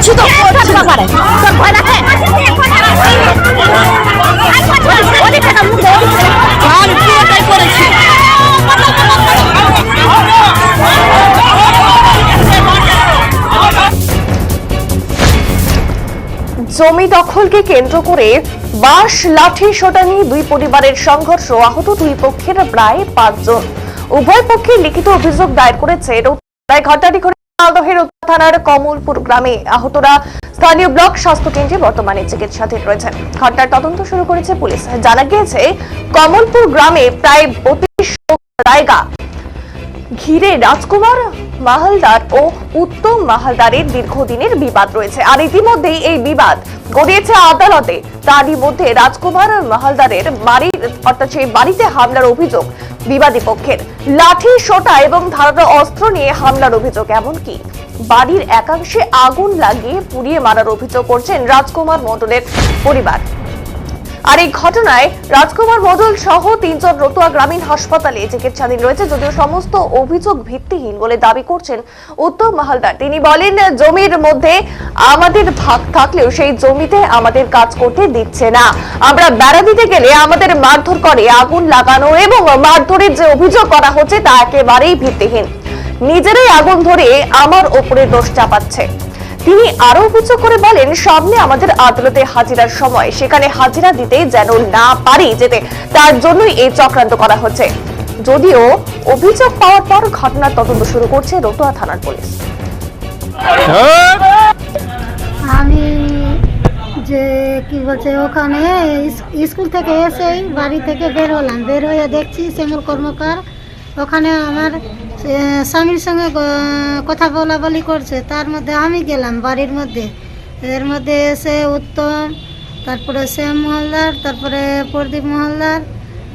করছি তো তোর ভয় লাগে জমি দখলকে কেন্দ্র করে বাঁশ লাঠি সোটা নিয়ে দুই পরিবারের সংঘর্ষ। আহত দুই পক্ষের প্রায় পাঁচজন। উভয় পক্ষে লিখিত অভিযোগ দায়ের করেছে। ঘটনাটি ঘটে মালদহের থানার কমলপুর গ্রামে আহতরা স্থানীয় ব্লক স্বাস্থ্য কেন্দ্রে বর্তমানে চিকিৎসাধীন রয়েছেন। ঘটনার তদন্ত শুরু করেছে পুলিশ। জানা গিয়েছে, কমলপুর গ্রামে প্রায় ঘিরে রাজকুমার মাহালদার ও উত্তম মাহালদারের দীর্ঘদিনের বিবাদ রয়েছে। আর ইতিমধ্যেই এই বিবাদ গড়িয়েছে আদালতে। তারই মধ্যে রাজকুমার মাহালদারের বাড়ির, অর্থাৎ সেই বাড়িতে হামলার অভিযোগ বিবাদী পক্ষের লাঠি, সোটা এবং ধারালো অস্ত্র নিয়ে হামলার অভিযোগ এমনকি বাড়ির একাংশে আগুন লাগিয়ে পুড়িয়ে মারার অভিযোগ করছেন রাজকুমার মণ্ডলের পরিবার। আর এই ঘটনায় রাজকুমার মডল সহ তিনজন রতুয়া গ্রামীণ হাসপাতালে চিকিৎসাধীন রয়েছে, যদিও সমস্ত অভিযোগ ভিত্তিহীন বলে দাবি করছেন উত্তম মাহালদার। তিনি বলেন, জমির মধ্যে আমাদের ভাগ থাকলেও সেই জমিতে আমাদের কাজ করতে দিচ্ছে না। আমরা বেড়া দিতে গেলে আমাদের মারধর করে, আগুন লাগানো এবং মারধরের যে অভিযোগ করা হচ্ছে তা একেবারেই ভিত্তিহীন। নিজেরাই আগুন ধরে আমার ওপরে দোষ চাপাচ্ছে। তিনি আরও অভিযোগ করে বলেন, সামনে আমাদের আদালতে হাজিরার সময়। সেখানে হাজিরা দিতে যেন না পারি যেতে, তার জন্যই এই চক্রান্ত করা হচ্ছে। যদিও অভিযোগ পাওয়ার পর ঘটনার তদন্ত শুরু করছে রতুয়া থানার পুলিশ। আমি যে কি বলছে, ওখানে স্কুল থেকে এসেই বাড়ি থেকে বের হলাম। বের হয়ে দেখছি শ্যামল কর্মকার। ওখানে আমার স্বামীর সঙ্গে কথা বলা বলি করছে। তার মধ্যে আমি গেলাম বাড়ির মধ্যে। এর মধ্যে এসে উত্তম, তারপরে শ্যাম মহলদার, তারপরে প্রদীপ মহলদার,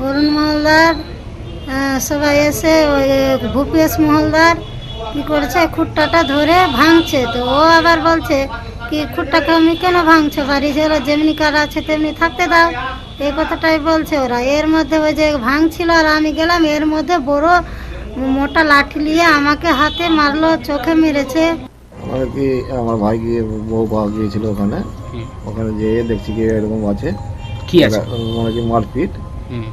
অরুণ মহলদার সবাই এসে ওই ভূপেশ মহলদার কি করছে, খুঁটটাটা ধরে ভাঙছে। তো ও আবার বলছে কি, খুঁটটাকে আমি কেন ভাঙছো? বাড়ি ছেলে যেমনি কার আছে তেমনি থাকতে দাও। এই কথাটাই বলছে ওরা। এর মধ্যে ওই যে ভাঙছিল আর আমি গেলাম, এর মধ্যে বড় মোটা লাঠি নিয়ে আমাকে হাতে মারলো চোখে মেরেছে। মানে কি আমার ভাই গিয়ে বউ পাওয়া গিয়েছিল ওখানে? ওখানে যেয়ে দেখছি কি এরকম আছে। কি আছে? মানে কি মারপিট।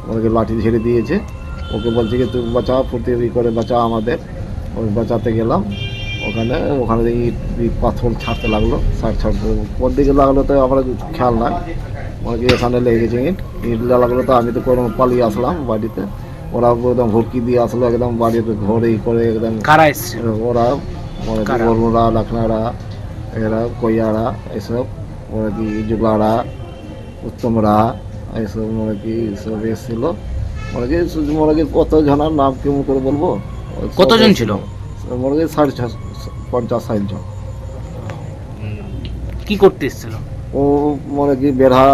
মানে লাঠি ছেড়ে দিয়েছে। ওকে বলছে কি তুই বাঁচা ফুর্তি করে বাঁচা আমাদের। ওই বাঁচাতে গেলাম। ওখানে ওখানে ইট পাথর ছাড়তে লাগল সাইড ছাড়তে কোন দিকে লাগল তো আমরা খেয়াল নাই। মানে কি এখানে লেগে গেছে ইট। ইট লাগল তো আমি তো কোনো পালিয়ে আসলাম বাড়িতে। ওরা একদম ভর্তি দিয়ে আসলো একদম বাড়িতে ঘরে করে একদম কারা এসছে? ওরা কারা? বর্মরা লখনারা এরা কইয়ারা এসব মানে কি জুগলারা উত্তমরা এসব মানে কি সব এসেছিল। মানে কি মানে কি কত জনের নাম কেমন করে বলব? কতজন ছিল? মানে কি সাড়ে ছশো পঞ্চাশ ষাট জন। কি করতে এসেছিল? ও মানে কি বেড়া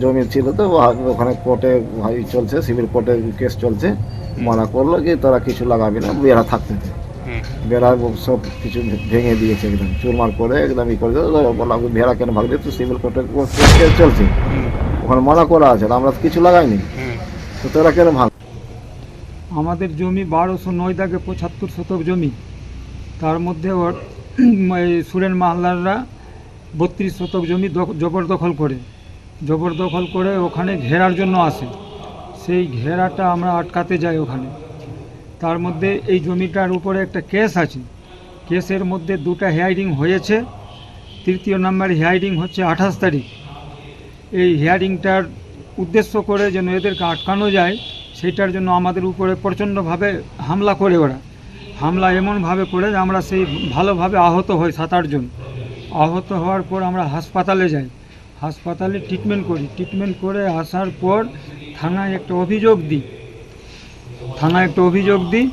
জমি ছিল তো ওখানে কোর্টে ভাই চলছে সিভিল কোর্টে কেস চলছে। মানা করল কি তোরা কিছু লাগাবে না বেড়া থাকতে বেড়া সব কিছু ভেঙে দিয়েছে একদম চুরমার করে একদম ই করে। বললাম ভেড়া কেন ভাগলি তো সিভিল কোর্টে কেস চলছে। ওখানে মানা করা আছে আমরা তো কিছু লাগাইনি। তো তোরা কেন ভাগ আমাদের জমি বারোশো নয় দাগে পঁচাত্তর শতক জমি। তার মধ্যে সুরেন মাহলাররা বত্রিশ শতক জমি দখ- জবরদখল করে। জবরদখল করে ওখানে ঘেরার জন্য আসে। সেই ঘেরাটা আমরা আটকাতে যাই ওখানে। তার মধ্যে এই জমিটার উপরে একটা কেস আছে। কেসের মধ্যে দুটা হেয়ারিং হয়েছে। তৃতীয় নাম্বার হেয়ারিং হচ্ছে আঠাশ তারিখ। এই হেয়ারিংটার উদ্দেশ্য করে যেন এদেরকে আটকানো যায় সেটার জন্য আমাদের উপরে প্রচণ্ডভাবে হামলা করে ওরা। হামলা এমনভাবে করে যে আমরা সেই ভালোভাবে আহত হই সাত আটজন আহত হওয়ার পর আমরা হাসপাতালে যাই। হাসপাতালে ট্রিটমেন্ট করি। ট্রিটমেন্ট করে আসার পর থানায় একটা অভিযোগ দিই। থানায় একটা অভিযোগ দিই।